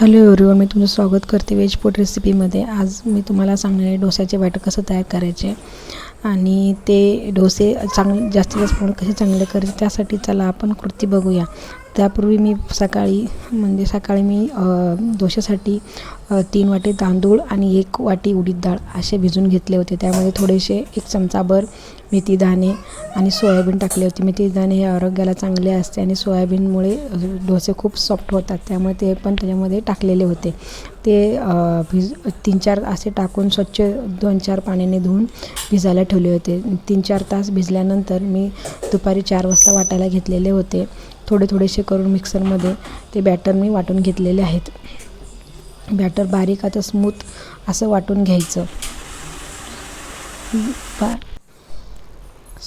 Hello everyone मी तुमचं स्वागत करते वेज पोट रेसिपीमध्ये आज मी तुम्हाला सांगणार आहे डोस्याचे बॅटर कसं तयार करायचे. आणि ते डोसे चांगले जास्तीत जास्त प्रमाणात कसे चांगले करायचे त्यासाठी चला आपण कृती बघूया. त्यापूर्वी मी सकाळी म्हणजे सकाळी मी डोशासाठी तीन वाटी तांदूळ आणि एक वाटी उडीद डाळ असे भिजून घेतले होते. त्यामध्ये थोडेसे एक चमचाभर मेथी दाणे आणि सोयाबीन टाकले होते. मेथी दाणे हे आरोग्याला चांगले असते आणि सोयाबीनमुळे डोसे खूप सॉफ्ट होतात. त्यामुळे ते पण त्याच्यामध्ये टाकलेले होते. ते भिज तीन चार असे टाकून स्वच्छ दोन चार पाण्याने धुवून भिजायला ठेवले होते. तीन चार तास भिजल्यानंतर मी दुपारी चार वाजता वाटायला घेतलेले होते. थोडे थोडेसे करून मिक्सरमध्ये ते बॅटर मी वाटून घेतलेले आहेत. बॅटर बारीक आता स्मूथ असं वाटून घ्यायचं. बा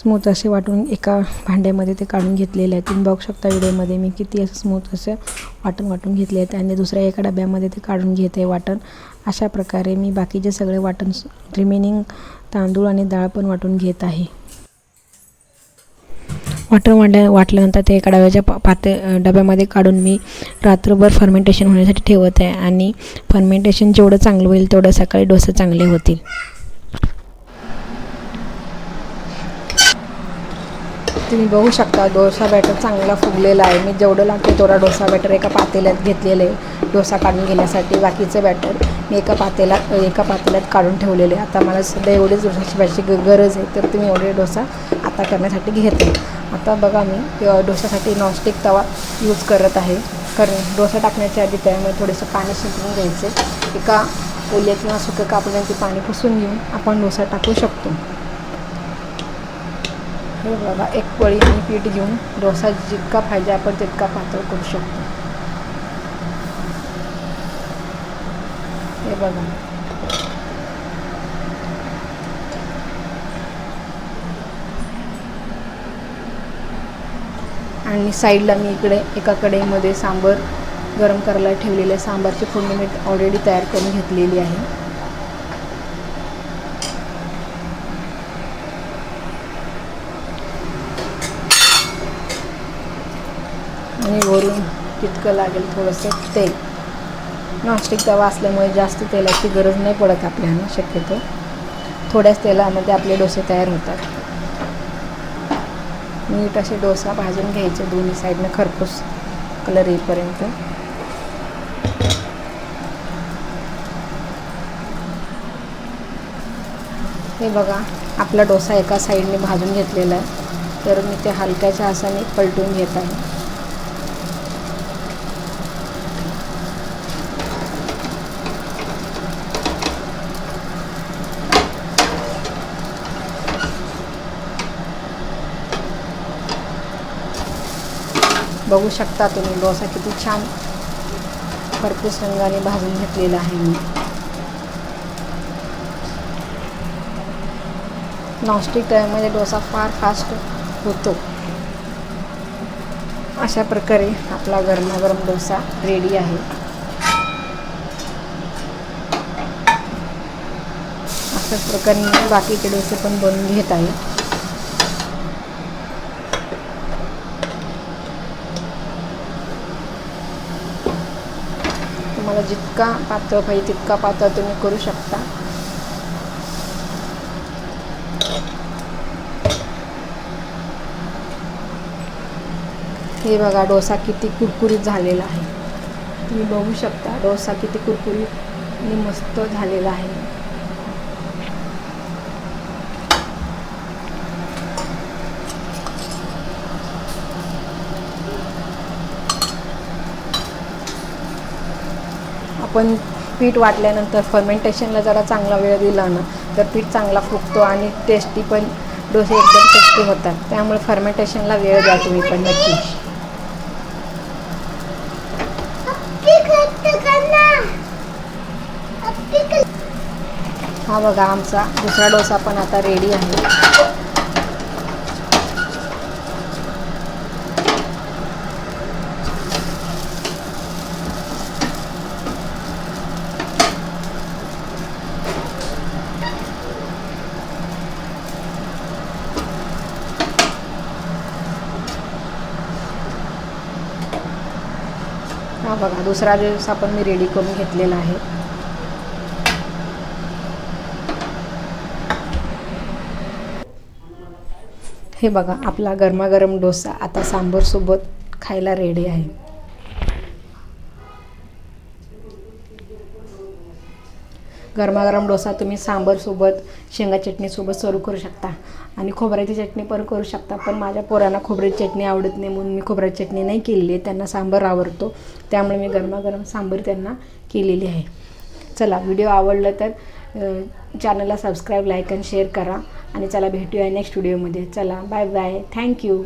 स्मूथ असे वाटून एका भांड्यामध्ये ते काढून घेतलेले आहे तुम्ही बघू शकता व्हिडिओमध्ये मी किती असं स्मूथ असं वाटण वाटून घेतले आहेत आणि दुसऱ्या एका डब्यामध्ये ते काढून घेत आहे वाटण. अशा प्रकारे मी बाकीचे सगळे वाटण रिमेनिंग तांदूळ आणि डाळ पण वाटून घेत आहे. वाटण वाटल्या वाटल्यानंतर ते एका डब्याच्या पा पाते डब्यामध्ये काढून मी रात्रभर फर्मेंटेशन होण्यासाठी ठेवत आहे आणि फर्मेंटेशन जेवढं चांगलं होईल तेवढं सकाळी डोसे चांगले होतील. तुम्ही बघू शकता डोसा बॅटर चांगला फुगलेला आहे. मी जेवढं लागते तेवढा डोसा बॅटर एका पातेल्यात घेतलेलं आहे. डोसा काढून घेण्यासाठी बाकीचं बॅटर मी एका पातेल्यात एका पातेल्यात काढून ठेवलेले आहे. आता मला सध्या एवढीच डोसाची भाजी ग- गरज आहे तर तुम्ही एवढे डोसा आता करण्यासाठी घेते आता बघा मी डोशासाठी नॉनस्टिक तवा यूज करत आहे. कारण डोसा टाकण्याच्या आधी त्यामुळे थोडंसं पाणी शिंपडून घ्यायचे एका ओल्या किंवा सुकं कापण्याचे पाणी पुसून घेऊन आपण डोसा टाकू शकतो. हो हे बघा एक पळी आणि पीठ घेऊन डोसा जितका पाहिजे आपण तितका पातळ करू शकतो. हे बघा. आणि साईडला मी इकडे एका कढईमध्ये सांबर गरम करायला ठेवलेले सांबारची फोडणी मी ऑलरेडी तयार करून घेतलेली आहे आणि वरून तितकं लागेल थोडंसं तेल. नॉनस्टिक तवा असल्यामुळे जास्त तेलाची गरज नाही पडत आपल्याला शक्यतो. थोड्याच तेलामध्ये आपले डोसे तयार होतात. नीट असे डोसा भाजून घ्यायचे दोन्ही साईडनं खरपूस कलर येईपर्यंत. हे बघा आपला डोसा एका साईडने भाजून घेतलेला आहे. तर मी ते हलक्याच्या हासाने पलटून घेत आहे. बघू शकता तुम्ही. डोसा किती छान भरपूर रंगाने भाजून घेतलेला आहे मी. नॉनस्टिक तव्यामध्ये डोसा फार फास्ट होतो. अशा प्रकारे आपला गरमागरम डोसा रेडी आहे. अशाच प्रकारे मी बाकीचे डोसे पण बनवून घेत आहे. तुम्हाला जितका पातळ पाहिजे तितका पातळ तुम्ही करू शकता. हे बघा डोसा किती कुरकुरीत झालेला आहे. तुम्ही बघू शकता डोसा किती कुरकुरीत आणि मस्त झालेला आहे. आपण पीठ वाटल्यानंतर फर्मेंटेशनला जरा चांगला वेळ दिला ना तर पीठ चांगला फुगतो आणि टेस्टी पण डोसे एकदम टेस्टी होतात. त्यामुळे फर्मेंटेशनला वेळ द्या तुम्ही पण नक्की. हा बघा आमचा दुसरा डोसा पण आता रेडी आहे. हा बघा दुसरा दिवस आपण मी रेडी करून घेतलेला आहे. हे बघा आपला गरमागरम डोसा आता सांबरसोबत खायला रेडी आहे. गरमागरम डोसा तुम्ही सांबरसोबत शेंगा चटणीसोबत सर्व करू शकता. आणि खोबऱ्याची चटणी पण करू शकता पण माझ्या पोरांना खोबऱ्याची चटणी आवडत नाही म्हणून मी खोबऱ्याची चटणी नाही केलेली आहे. त्यांना सांबर आवडतो त्यामुळे मी गरमागरम सांबर त्यांना केलेली आहे. चला व्हिडिओ आवडलं तर चॅनलला सबस्क्राईब लाईक आणि शेअर करा. आणि चला भेटूया नेक्स्ट व्हिडिओमध्ये चला बाय बाय थँक्यू